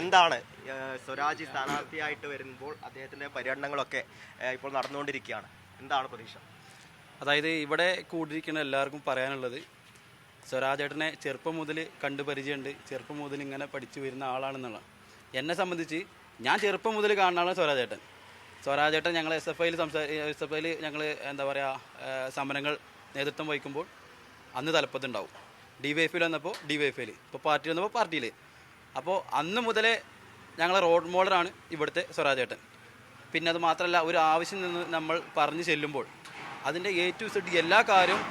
എന്താണ് സ്വരാജ് സ്ഥാനാർത്ഥിയായിട്ട് വരുമ്പോൾ അദ്ദേഹത്തിന്റെ പര്യടനങ്ങളൊക്കെ ഇപ്പോൾ നടന്നുകൊണ്ടിരിക്കുകയാണ്. എന്താണ് പ്രതീക്ഷ? അതായത് ഇവിടെ കൂടിയിരിക്കുന്ന എല്ലാവർക്കും പറയാനുള്ളത് സ്വരാജേട്ടനെ ചെറുപ്പം മുതൽ കണ്ടു പരിചയമുണ്ട് ചെറുപ്പം മുതൽ ഇങ്ങനെ പഠിച്ചു വരുന്ന ആളാണെന്നുള്ള. എന്നെ സംബന്ധിച്ച് ഞാൻ ചെറുപ്പം മുതൽ കാണുന്ന ആളാണ് സ്വരാജേട്ടൻ. സ്വരാജേട്ടൻ ഞങ്ങൾ എസ് എഫ് ഐയിൽ സംസാ എസ് എഫ് ഐയിൽ ഞങ്ങൾ എന്താ പറയുക സമരങ്ങൾ നേതൃത്വം വഹിക്കുമ്പോൾ അന്ന് തലപ്പത്തുണ്ടാവും. ഡി വൈ എഫിൽ വന്നപ്പോൾ ഡി വൈ എഫിൽ ഇപ്പോൾ പാർട്ടി വന്നപ്പോൾ പാർട്ടിയിൽ അപ്പോൾ അന്ന് മുതലേ ഞങ്ങൾ റോഡ് മോഡലാണ് ഇവിടുത്തെ സ്വരാജേട്ടൻ. പിന്നെ അത് മാത്രമല്ല ഒരു ആവശ്യം നിന്ന് നമ്മൾ പറഞ്ഞു ചെല്ലുമ്പോൾ അതിന്റെ എ ടു സെഡ് എല്ലാ കാര്യവും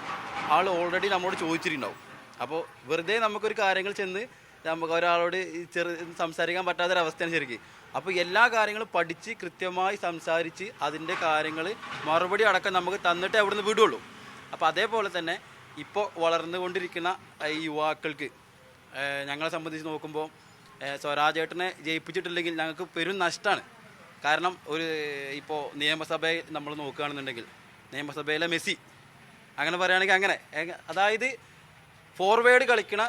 ആൾ ഓൾറെഡി നമ്മോട് ചോദിച്ചിട്ടുണ്ടാവും. അപ്പോൾ വെറുതെ നമുക്കൊരു കാര്യങ്ങൾ ചെന്ന് നമുക്ക് ഒരാളോട് ചെറു സംസാരിക്കാൻ പറ്റാത്തൊരവസ്ഥയാണ് ശരിക്കും. അപ്പോൾ എല്ലാ കാര്യങ്ങളും പഠിച്ച് കൃത്യമായി സംസാരിച്ച് അതിന്റെ കാര്യങ്ങൾ മറുപടി അടക്കം നമുക്ക് തന്നിട്ട് അവിടെ നിന്ന് വിടുള്ളൂ. അപ്പോൾ അതേപോലെ തന്നെ ഇപ്പോൾ വളർന്നുകൊണ്ടിരിക്കുന്ന ഈ യുവാക്കൾക്ക് ഞങ്ങളെ സംബന്ധിച്ച് നോക്കുമ്പോൾ സ്വരാജേട്ടനെ ജയിപ്പിച്ചിട്ടില്ലെങ്കിൽ ഞങ്ങൾക്ക് പെരും നഷ്ടമാണ് കാരണം ഒരു ഇപ്പോൾ നിയമസഭയെ നമ്മൾ നോക്കുകയാണെന്നുണ്ടെങ്കിൽ നിയമസഭയിലെ മെസ്സി അങ്ങനെ പറയുകയാണെങ്കിൽ അങ്ങനെ. അതായത് ഫോർവേഡ് കളിക്കണ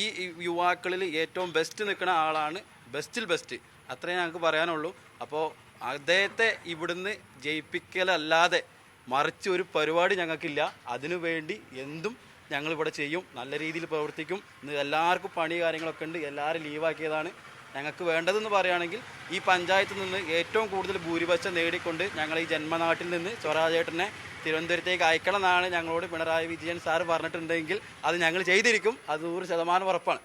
ഈ ഈ യുവാക്കളിൽ ഏറ്റവും ബെസ്റ്റ് നിൽക്കുന്ന ആളാണ് ബെസ്റ്റിൽ ബെസ്റ്റ് അത്രേ ഞങ്ങൾക്ക് പറയാനുള്ളൂ. അപ്പോൾ അദ്ദേഹത്തെ ഇവിടുന്ന് ജയിപ്പിക്കലല്ലാതെ മറിച്ച് ഒരു പരിപാടി ഞങ്ങൾക്കില്ല. അതിനു വേണ്ടി എന്തും ഞങ്ങൾ ഇവിടെ ചെയ്യും. നല്ല രീതിയിൽ പ്രവർത്തിക്കും. ഇന്ന് എല്ലാവർക്കും പണി കാര്യങ്ങളൊക്കെ ഉണ്ട്. എല്ലാവരും ലീവാക്കിയതാണ്. ഞങ്ങൾക്ക് വേണ്ടതെന്ന് പറയുകയാണെങ്കിൽ ഈ പഞ്ചായത്തിൽ നിന്ന് ഏറ്റവും കൂടുതൽ ഭൂരിപക്ഷം നേടിക്കൊണ്ട് ഞങ്ങൾ ഈ ജന്മനാട്ടിൽ നിന്ന് സ്വരാജേട്ടനെ തിരുവനന്തപുരത്തേക്ക് അയക്കണം എന്നാണ് ഞങ്ങളോട് പിണറായി വിജയൻ സാർ പറഞ്ഞിട്ടുണ്ടെങ്കിൽ അത് ഞങ്ങൾ ചെയ്തിരിക്കും. അത് നൂറ് ശതമാനം ഉറപ്പാണ്.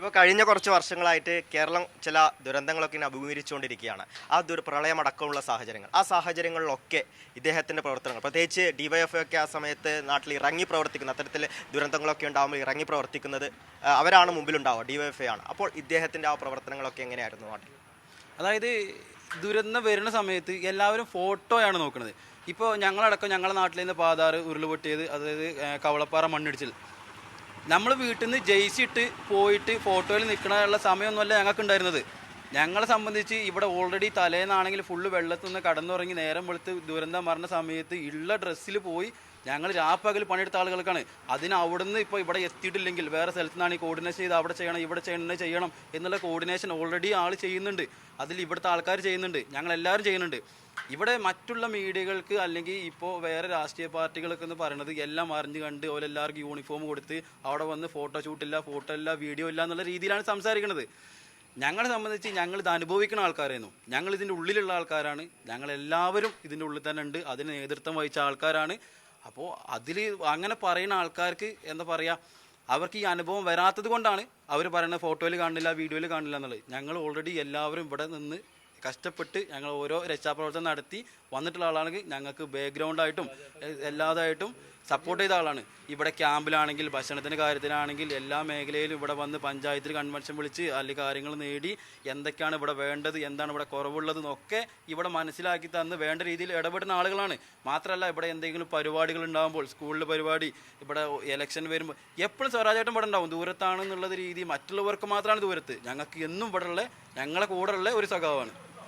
ഇപ്പോൾ കഴിഞ്ഞ കുറച്ച് വർഷങ്ങളായിട്ട് കേരളം ചില ദുരന്തങ്ങളൊക്കെ ഇങ്ങനെ അഭിമുഖീകരിച്ചുകൊണ്ടിരിക്കുകയാണ്. ആ ദുര പ്രളയമടക്കമുള്ള സാഹചര്യങ്ങൾ. ആ സാഹചര്യങ്ങളിലൊക്കെ ഇദ്ദേഹത്തിന്റെ പ്രവർത്തനങ്ങൾ പ്രത്യേകിച്ച് ഡിവൈഎഫ് ഒക്കെ ആ സമയത്ത് നാട്ടിൽ ഇറങ്ങി പ്രവർത്തിക്കുന്ന അത്തരത്തിൽ ദുരന്തങ്ങളൊക്കെ ഉണ്ടാകുമ്പോൾ ഇറങ്ങി പ്രവർത്തിക്കുന്നത് അവരാണ് മുമ്പിലുണ്ടാവുക ഡിവൈഎഫ് ആണ്. അപ്പോൾ ഇദ്ദേഹത്തിന്റെ ആ പ്രവർത്തനങ്ങളൊക്കെ എങ്ങനെയായിരുന്നു നാട്ടിൽ? അതായത് ദുരന്തം വരുന്ന സമയത്ത് എല്ലാവരും ഫോട്ടോയാണ് നോക്കുന്നത്. ഇപ്പോൾ ഞങ്ങളടക്കം ഞങ്ങളുടെ നാട്ടിൽ നിന്ന് പാതാറ് ഉരുളുപൊട്ടിയത് അതായത് കവളപ്പാറ മണ്ണിടിച്ചിൽ. നമ്മൾ വീട്ടിൽ നിന്ന് ജെയ്സി ഇട്ട് പോയിട്ട് ഫോട്ടോയിൽ നിൽക്കണമുള്ള സമയമൊന്നുമല്ല ഞങ്ങൾക്ക് ഉണ്ടായിരുന്നത് ഞങ്ങളെ സംബന്ധിച്ച് ഇവിടെ ഓൾറെഡി തലേന്നാണെങ്കിൽ ഫുള്ള് വെള്ളത്തിൽ നിന്ന് കടന്നുറങ്ങി നേരം വെളുത്ത് ദുരന്തം മരണ സമയത്ത് ഉള്ള ഡ്രസ്സിൽ പോയി ഞങ്ങൾ രാപ്പകൽ പണിയെടുത്ത ആളുകൾക്കാണ്. അതിന് അവിടുന്ന് ഇപ്പോൾ ഇവിടെ എത്തിയിട്ടില്ലെങ്കിൽ വേറെ സ്ഥലത്തു നിന്നാണ് ഈ കോർഡിനേഷൻ ചെയ്ത് അവിടെ ചെയ്യണം ഇവിടെ ചെയ്യണം ചെയ്യണം എന്നുള്ള കോർഡിനേഷൻ ഓൾറെഡി ആൾ ചെയ്യുന്നുണ്ട്. അതിൽ ഇവിടുത്തെ ആൾക്കാർ ചെയ്യുന്നുണ്ട്. ഞങ്ങൾ എല്ലാവരും ചെയ്യുന്നുണ്ട്. ഇവിടെ മറ്റുള്ള മീഡിയകൾക്ക് അല്ലെങ്കിൽ ഇപ്പോൾ വേറെ രാഷ്ട്രീയ പാർട്ടികളൊക്കെ എന്ന് പറയുന്നത് എല്ലാം അറിഞ്ഞ് കണ്ട് അവരെല്ലാവർക്കും യൂണിഫോം കൊടുത്ത് അവിടെ വന്ന് ഫോട്ടോ ഷൂട്ടില്ല ഫോട്ടോ ഇല്ല വീഡിയോ ഇല്ല എന്നുള്ള രീതിയിലാണ് സംസാരിക്കുന്നത് ഞങ്ങളെ സംബന്ധിച്ച് ഞങ്ങൾ ഇത് അനുഭവിക്കുന്ന ആൾക്കാരായിരുന്നു. ഞങ്ങൾ ഇതിന്റെ ഉള്ളിലുള്ള ആൾക്കാരാണ്. ഞങ്ങൾ എല്ലാവരും ഇതിന്റെ ഉള്ളിൽ തന്നെ ഉണ്ട്. അതിന് നേതൃത്വം വഹിച്ച ആൾക്കാരാണ്. അപ്പോൾ അതിൽ അങ്ങനെ പറയുന്ന ആൾക്കാർക്ക് എന്താ പറയുക അവർക്ക് ഈ അനുഭവം വരാത്തത് കൊണ്ടാണ് അവർ പറയുന്നത് ഫോട്ടോയിൽ കാണില്ല വീഡിയോയിൽ കാണില്ല എന്നുള്ളത്. ഞങ്ങൾ ഓൾറെഡി എല്ലാവരും ഇവിടെ നിന്ന് കഷ്ടപ്പെട്ട് ഞങ്ങൾ ഓരോ രക്ഷാപ്രവർത്തനം നടത്തി വന്നിട്ടുള്ള ആളാണെങ്കിൽ ഞങ്ങൾക്ക് ബാക്ക്ഗ്രൗണ്ടായിട്ടും എല്ലാതായിട്ടും സപ്പോർട്ട് ചെയ്ത ആളാണ്. ഇവിടെ ക്യാമ്പിലാണെങ്കിൽ ഭക്ഷണത്തിന്റെ കാര്യത്തിലാണെങ്കിൽ എല്ലാ മേഖലയിലും ഇവിടെ വന്ന് പഞ്ചായത്തിൽ കൺവെൻഷൻ വിളിച്ച് അല്ലെങ്കിൽ കാര്യങ്ങൾ നേടി എന്തൊക്കെയാണ് ഇവിടെ വേണ്ടത് എന്താണ് ഇവിടെ കുറവുള്ളത് എന്നൊക്കെ ഇവിടെ മനസ്സിലാക്കി തന്ന് വേണ്ട രീതിയിൽ ഇടപെടുന്ന ആളുകളാണ്. മാത്രമല്ല ഇവിടെ എന്തെങ്കിലും പരിപാടികൾ ഉണ്ടാകുമ്പോൾ സ്കൂളിൽ പരിപാടി ഇവിടെ ഇലക്ഷൻ വരുമ്പോൾ എപ്പോഴും സ്വരാജേട്ടൻ ഇവിടെ ഉണ്ടാവും. ദൂരത്താണെന്നുള്ളത് രീതി മറ്റുള്ളവർക്ക് മാത്രമാണ് ദൂരത്ത്. ഞങ്ങൾക്ക് എന്നും ഇവിടെ ഉള്ള ഞങ്ങളെ കൂടെ ഉള്ള ഒരു സഖാവാണ്